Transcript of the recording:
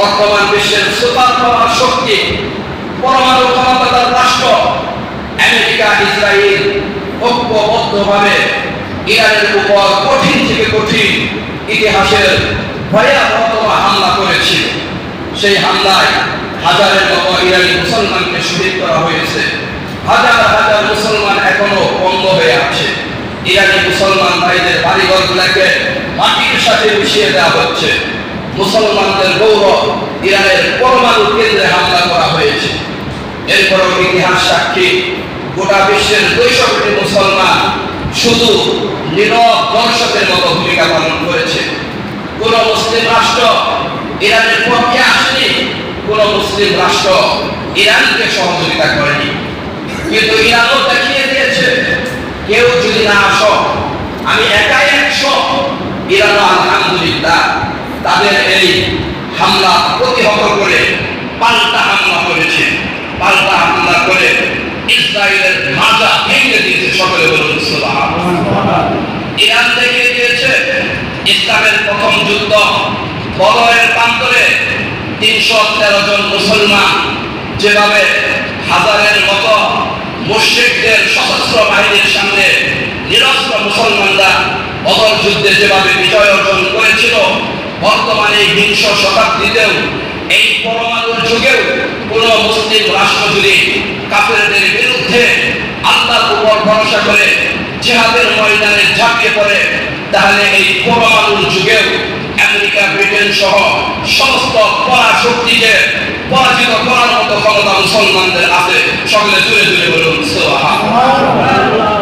বর্তমান বিশ্বের super power শক্তি, পরমাণু ক্ষমতার রাষ্ট্র, আমেরিকা ইসরায়েল ঐক্যবদ্ধভাবে ইরানের উপর কঠিন থেকে কঠিন ইতিহাসের ভয়াবহতম হামলা করেছিল সেই হামলায় হাজারের মতো ইরানি মুসলমানকে শহীদ করা হয়েছে। হাজার হাজার মুসলমান এখনও বন্ধ হয়ে আছে। ইরানি মুসলমান ভাইদের বাড়িঘরগুলোকে মাটির সাথে মিশিয়ে দেওয়া হচ্ছে। মুসলমানদের গৌরব, ইরানের পরমাণু কেন্দ্রে হামলা করা হয়েছে। এরপরও ইতিহাস সাক্ষী, গোটা বিশ্বের দুইশো মুসলমান শুধু নীরব দর্শকের মতো ভূমিকা পালন করেছে। কোন মুসলিম রাষ্ট্র ইরানের পক্ষে আসেনি, কোন মুসলিম রাষ্ট্র ইরানকে সহযোগিতা করেনি। কিন্তু ইরানও দেখিয়ে দিয়েছে, কেউ যদি না আসো আমি একাই একশো। ইরানও আলহামদুলিল্লাহ তাদের এই হামলা প্রতিহত করে পাল্টা হামলা করেছে। পাল্টা হামলা করে ইসরায়েলের মাজা ভেঙে দিয়েছে সকলে বলুন ইরান দেখিয়ে দিয়েছে, ইসলামের প্রথম যুদ্ধ বদরের প্রান্তরে তিনশো তেরো জন মুসলমান যেভাবে হাজারের মতো মুশ্রিকদের সশস্ত্র বাহিনীর সামনে নিরস্ত্র মুসলমানরা বদর যুদ্ধে যেভাবে বিজয় অর্জন করেছিল বর্তমানে বিংশ শতাব্দীতেও, এই পরমাণুর যুগেও কোন মুসলিম রাষ্ট্র যদি কাফেরদের বিরুদ্ধে আল্লাহর উপর ভরসা করে জিহাদের ময়দানে ঝাঁপিয়ে পড়ে, তাহলে এই পরমাণুর যুগেও আমেরিকা, ব্রিটেন সহ সমস্ত পরাশক্তিকে পরাজিত করার মতো ক্ষমতা মুসলমানদের আছে। সকলে জুড়ে জুড়ে বলুন, সুবহানাল্লাহ।